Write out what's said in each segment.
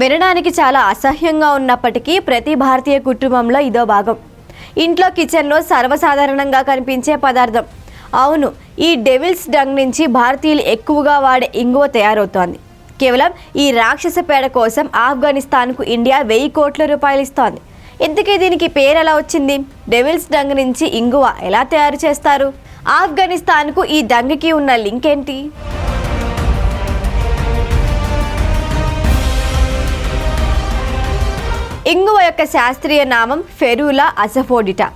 వినడానికి చాలా అసహ్యంగా ఉన్నప్పటికీ ప్రతి భారతీయ కుటుంబంలో ఇదో భాగం. ఇంట్లో కిచెన్లో సర్వసాధారణంగా కనిపించే పదార్థం. అవును ఈ డెవిల్స్ డంగ్ నుంచి భారతీయులు ఎక్కువగా వాడే ఇంగువ తయారవుతోంది. కేవలం ఈ రాక్షస పేడ కోసం ఆఫ్ఘనిస్తాన్కు ఇండియా వెయ్యి కోట్ల రూపాయలు ఇస్తోంది. ఇంతకీ దీనికి పేరు ఎలా వచ్చింది? డెవిల్స్ డంగ్ నుంచి ఇంగువ ఎలా తయారు చేస్తారు? ఆఫ్ఘనిస్తాన్కు ఈ డంగ్కి ఉన్న లింక్ ఏంటి? ఇంగువ యొక్క శాస్త్రీయ నామం ఫెరూలా అసఫోడిటా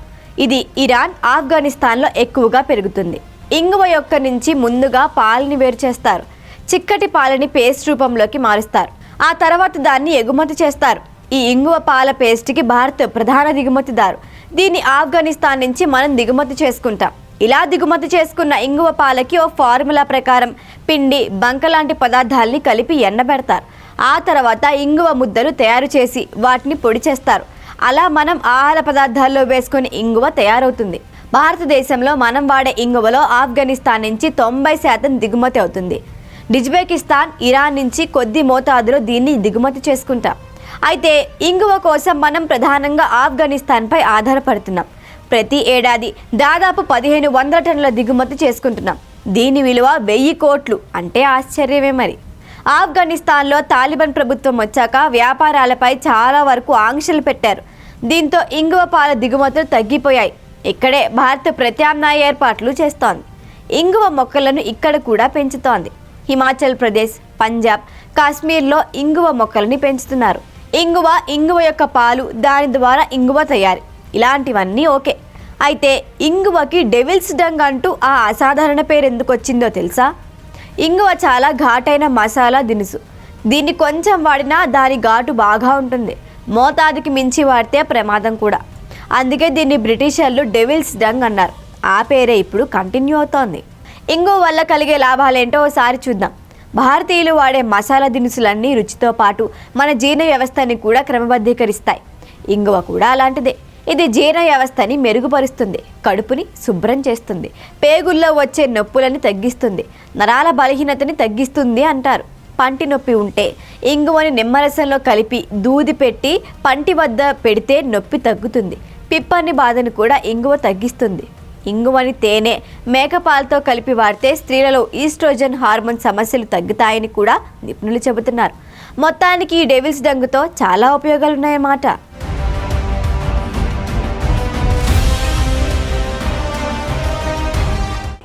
ఇది ఇరాన్ ఆఫ్ఘనిస్తాన్లో ఎక్కువగా పెరుగుతుంది. ఇంగువ యొక్క నుంచి ముందుగా పాలని వేరు చేస్తారు. చిక్కటి పాలని పేస్ట్ రూపంలోకి మారుస్తారు. ఆ తర్వాత దాన్ని ఎగుమతి చేస్తారు. ఈ ఇంగువ పాల పేస్ట్కి భారత్ ప్రధాన దిగుమతిదారు. దీన్ని ఆఫ్ఘనిస్తాన్ నుంచి మనం దిగుమతి చేసుకుంటాం. ఇలా దిగుమతి చేసుకున్న ఇంగువ పాలకి ఓ ఫార్ములా ప్రకారం పిండి బంక లాంటి పదార్థాల్ని కలిపి ఎండబెడతారు. ఆ తర్వాత ఇంగువ ముద్దలు తయారు చేసి వాటిని పొడి చేస్తారు. అలా మనం ఆహార పదార్థాల్లో వేసుకుని ఇంగువ తయారవుతుంది. భారతదేశంలో మనం వాడే ఇంగువలో ఆఫ్ఘనిస్తాన్ నుంచి తొంభై శాతం దిగుమతి అవుతుంది. డిజ్బెకిస్తాన్ ఇరాన్ నుంచి కొద్ది మోతాదులో దీన్ని దిగుమతి చేసుకుంటాం. అయితే ఇంగువ కోసం మనం ప్రధానంగా ఆఫ్ఘనిస్తాన్పై ఆధారపడుతున్నాం. ప్రతి ఏడాది దాదాపు పదిహేను వందల టన్నుల దిగుమతి చేసుకుంటున్నాం. దీని విలువ వెయ్యి కోట్లు. అంటే ఆశ్చర్యమే మరి. ఆఫ్ఘనిస్తాన్లో తాలిబాన్ ప్రభుత్వం వచ్చాక వ్యాపారాలపై చాలా వరకు ఆంక్షలు పెట్టారు. దీంతో ఇంగువ పాల దిగుమతులు తగ్గిపోయాయి. ఇక్కడే భారత్ ప్రత్యామ్నాయ ఏర్పాట్లు చేస్తోంది. ఇంగువ మొక్కలను ఇక్కడ కూడా పెంచుతోంది. హిమాచల్ ప్రదేశ్ పంజాబ్ కాశ్మీర్లో ఇంగువ మొక్కలని పెంచుతున్నారు. ఇంగువ ఇంగువ యొక్క పాలు దాని ద్వారా ఇంగువ తయారీ. ఇలాంటివన్నీ ఓకే. అయితే ఇంగువకి డెవిల్స్ డంగ్ అంటూ ఆ అసాధారణ పేరు ఎందుకు వచ్చిందో తెలుసా? ఇంగువ చాలా ఘాటైన మసాలా దినుసు. దీన్ని కొంచెం వాడినా దాని ఘాటు బాగా ఉంటుంది. మోతాదుకి మించి వాడితే ప్రమాదం కూడా. అందుకే దీన్ని బ్రిటిషర్లు డెవిల్స్ డంగ్ అన్నారు. ఆ పేరే ఇప్పుడు కంటిన్యూ అవుతోంది. ఇంగువ వల్ల కలిగే లాభాలేంటో ఒకసారి చూద్దాం. భారతీయులు వాడే మసాలా దినుసులన్నీ రుచితో పాటు మన జీర్ణ వ్యవస్థని కూడా క్రమబద్ధీకరిస్తాయి. ఇంగువ కూడా అలాంటిదే. ఇది జీర్ణ వ్యవస్థని మెరుగుపరుస్తుంది కడుపుని శుభ్రం చేస్తుంది పేగుల్లో వచ్చే నొప్పులని తగ్గిస్తుంది నరాల బలహీనతని తగ్గిస్తుంది అంటారు. పంటి నొప్పి ఉంటే ఇంగువని నిమ్మరసంలో కలిపి దూది పెట్టి పంటి వద్ద పెడితే నొప్పి తగ్గుతుంది. పిప్పని బాధను కూడా ఇంగువ తగ్గిస్తుంది. ఇంగువని తేనె మేకపాలతో కలిపి వాడితే స్త్రీలలో ఈస్ట్రోజన్ హార్మోన్ సమస్యలు తగ్గుతాయని కూడా నిపుణులు చెబుతున్నారు. మొత్తానికి ఈ డెవిల్స్ డంగుతో చాలా ఉపయోగాలు